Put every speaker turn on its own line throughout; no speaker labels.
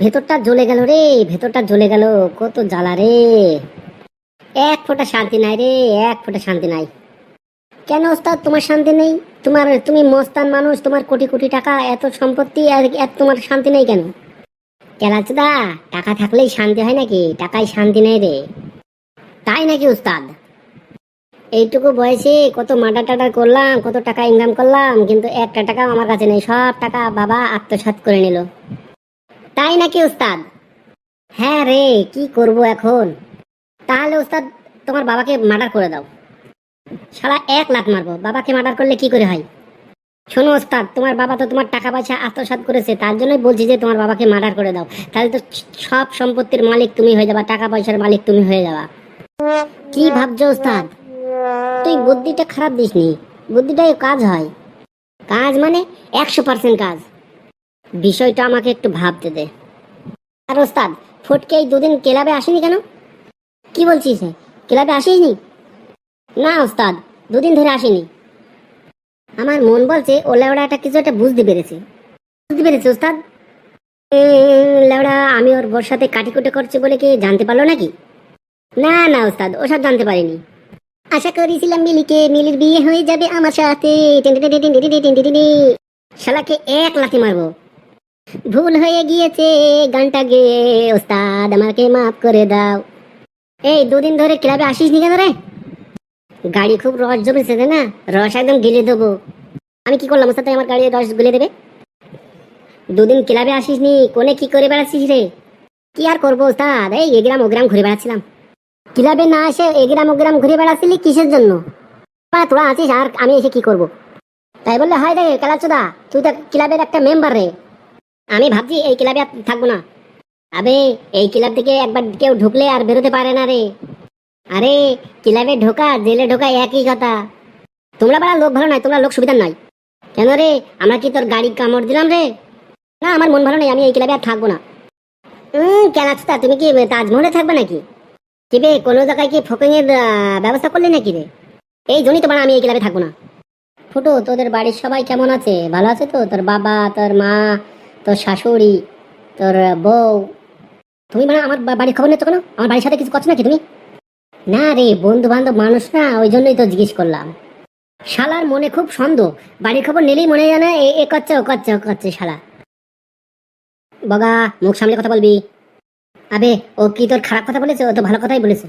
ভেতরটা জ্বলে গেল রে, ভেতরটা জ্বলে গেল। কত জ্বালা রে। এক ফোঁটা শান্তি নাই রে, এক ফোঁটা শান্তি নাই। কেন ওস্তাদ, তোমার শান্তি নেই? তোমার, তুমি মস্তান মানুষ, তোমার কোটি কোটি টাকা, এত সম্পত্তি, আর তোমার শান্তি নেই কেন? কেলাচদা, টাকা থাকলেই শান্তি হয় নাকি? টাকায় শান্তি নেই রে। তাই নাকি উস্তাদ এইটুকু বয়সে কত মার্ডার টাডার করলাম, কত টাকা ইনকাম করলাম, কিন্তু একটা টাকা আমার কাছে নেই। সব টাকা বাবা আত্মসাৎ করে নিল। তাই নাকি উস্তাদ হ্যাঁ রে, কি করব এখন? তাহলে উস্তাদ তোমার বাবাকে মার্ডার করে দাও। শালা এক লাখ মারবো। বাবাকে মার্ডার করলে কি করে হয়? শোনো ওস্তাদ, তোমার বাবা তো তোমার টাকা পয়সা আত্মসাৎ করেছে, তার জন্যই বলছি যে তোমার বাবাকে মার্ডার করে দাও। তাহলে তো সব সম্পত্তির মালিক তুমি হয়ে যাবা, টাকা পয়সার মালিক তুমি হয়ে যাবা। কি ভাবছ ওস্তাদ? তুই বুদ্ধিটা খারাপ দিসনি বুদ্ধিটাই কাজ হয়। কাজ মানে একশো পার্সেন্ট কাজ। বিষয়টা আমাকে একটু ভাবতে দে। আর ওস্তাদ, ফটকে এই দুদিন ক্লাবে আসেনি কেন? কি বলছিস? ক্লাবে আসিসনি না? ওস্তাদ, দুদিন ধরে আসেনি। আমার মন বলছে ও লেওড়া একটা কিছু একটা বুঝতে পেরেছে। বুঝতে পেরেছে ওস্তাদ? লেওড়া, আমি ওর বোর সাথে কাটিকুটে করছে বলে কি জানতে পারল নাকি? না না ওস্তাদ ওসব জানতে পারিনি। আশা করেছিলাম মিলিকে, মিলির বিয়ে হয়ে যাবে আমার সাথে। শালাকে এক লাথি মারবো। ভুল হয়ে গিয়েছে গানটা গেয়ে ওস্তাদ, আমাকে মাফ করে দাও। এই, দুদিন ধরে ক্লাবে আসিস নি কেন রে? গাড়ি খুব রস জমেছে না? রস একদম গিলে দেবো। আমি কি করলাম, ওস্তাদ আমার গাড়ি রস গুলে দেবে? দুদিন ক্লাবে আসিস নি, কোনে কি করে বেড়াচ্ছিস রে? কি আর করব, ওস্তাদ? এই এগ্রাম ওগ্রাম ঘুরে বেড়াচ্ছিলাম। ক্লাবে না এসে এগ্রাম ওগ্রাম ঘুরে বেড়াচ্ছিলি কিসের জন্য? বা তোরা আছিস আর আমি এসে কি করব? তাই বললে, হয় রে কালাচোদা, তুই তো ক্লাবের একটা মেম্বার রে। আমি ভাবছি এই ক্লাবে আর থাকব না। আবে, এই ক্লাব থেকে একবার কেউ ঢুকলে আর বেরোতে পারে না রে। আরে, ক্লাবে ঢোকা, জেলে ঢোকা একই কথা। তোমরা বড় লোক ভালো নাই তোমরা লোক সুবিধা নাই কেন রে, আমরা কি তোর গাড়ি কামড় দিলাম রে? না, আমার মন ভালো নাই, আমি এই ক্লাবে আর থাকব না। হুম কেলাচোদা, তুমি কি তাজমহলে থাকবে নাকি? কিবে কোনো জায়গায় কি ফোকিং এর ব্যবস্থা করলে নাকি রে? এই জন্যই তো মানে আমি এই ক্লাবে থাকব না। ফুটো, তোদের বাড়ির সবাই কেমন আছে? ভালো আছে তো? তোর বাবা, তোর মা, তোর শাশুড়ি, তোর বউ। তুমি মানে আমার বাড়ির খবর নিচ্ছ কেন? আমার বাড়ির সাথে কিছু করছ নাকি তুমি? না রে বন্ধু বান্ধব মানুষ না, ওই জন্যই তো জিজ্ঞেস করলাম। শালার মনে খুব সন্দেহ। বাড়ির খবর নিলেই মনে জানে এ করছে, ও করছে ও করছে, শালা। বগা, মুখ সামলে কথা বলবি। আবে ও কি তোর খারাপ কথা বলেছে? ও তো ভালো কথাই বলেছে।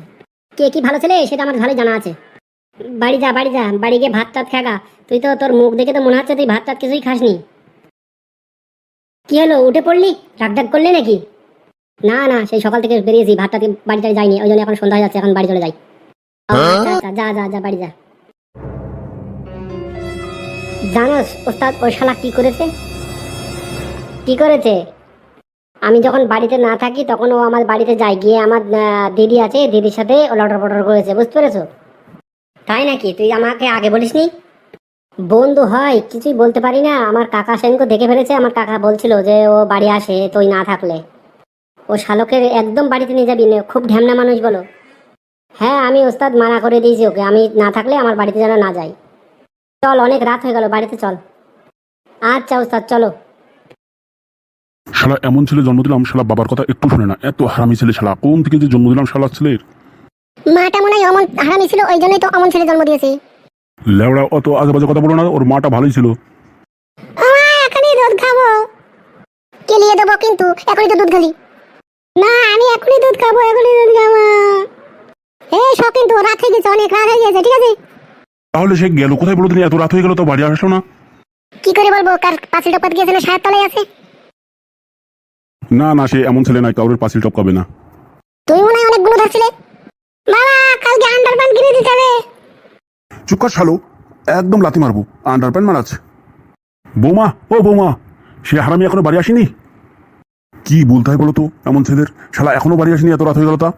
কে কি ভালো ছেলে? সেটা আমার ভালোই জানা আছে। বাড়ি যা বাড়ি যা বাড়ি গিয়ে ভাত টাত খাগা তুই তো তোর মুখ দেখে তো মনে হচ্ছে তুই ভাত টাত কিছুই খাসনি। কি হলো উঠে পড়লি? রাগ ডাক করলি নাকি? না না সেই সকাল থেকে বেরিয়েছি ভাত টাত বাড়ি টাড়ি যাইনি ওই জন্য এখন সন্ধ্যা হয়ে যাচ্ছে এখন বাড়ি চলে যাই। আচ্ছা, যা যা যা বাড়ি যা। জানোস ওস্তাদ ওই শালা কি করেছে? কি করেছে? আমি যখন বাড়িতে না থাকি, তখন ও আমার বাড়িতে যায়। গিয়ে আমার দিদি আছে, দিদির সাথে ও লটর পটর করেছে, বুঝতে পেরেছ? তাই নাকি? তুই আমাকে আগে বলিসনি? বন্ধু হয়, কিছুই বলতে পারি না। আমার কাকা সেনকে দেখে ফেলেছে, আমার কাকা বলছিল যে ও বাড়ি আসে, তুই না থাকলে। ও শালকের একদম বাড়িতে নিয়ে যাবি খুব ঢ্যামনা মানুষ বলো। হ্যাঁ আমি ওস্তাদ মানা করে দিয়েছি ওকে, আমি না থাকলে আমার বাড়িতে যেন না যাই চল, অনেক রাত হয়ে গেল, বাড়িতে চল। আচ্ছা ওস্তাদ, চলো।
শালা এমন ছেলে জন্ম দিলাম শালা বাবার কথা একটু শুনে না। এত হারামি ছেলে শালা কোন থেকে যে জন্ম দিলাম শালা ছেলের?
মাটা মনে হয় অমন হারামি ছিল ওই জন্যই তো অমন ছেলে জন্ম দিয়েছে।
লেওড়া অত আজে বাজে কথা বলো না ওর মাটা ভালোই ছিল।
এখনই দুধ খাব। কেলিয়ে দেবো কিন্তু এখনই তো দুধ খালি। না আমি এখনই দুধ খাব এখনই দুধ খাব। এই সব কিন্তু রাত হয়ে গেছে অনেক রাত হয়ে গেছে ঠিক আছে?
তাহলে সে গেল কোথায় বলো তিনি এত রাত হয়ে গেল তো বাড়ি আসলো না।
কি করে বলব কার পাঁচিল টপাত গিয়েছে না সাহেব তলায় আছে?
না না সে এমন ছেলে নয় কাউরের পাঁচিল টপকাবে না।
তুই মনে হয় অনেকগুলো ধরছিলে বাবা কালকে আন্ডারপ্যান্ট কিনে দিতে হবে।
চুপ কর শালো। একদম লাথি মারবো। আন্ডারপ্যান্ট মারাছ মারাচ্ছে। বৌমা ও বোমা সে হারামি এখনও বাড়ি আসেনি? কি বলতে হয় বলো তো এমন ছেলের শালা এখনও বাড়ি আসেনি এত রাত হয়ে গেল তা?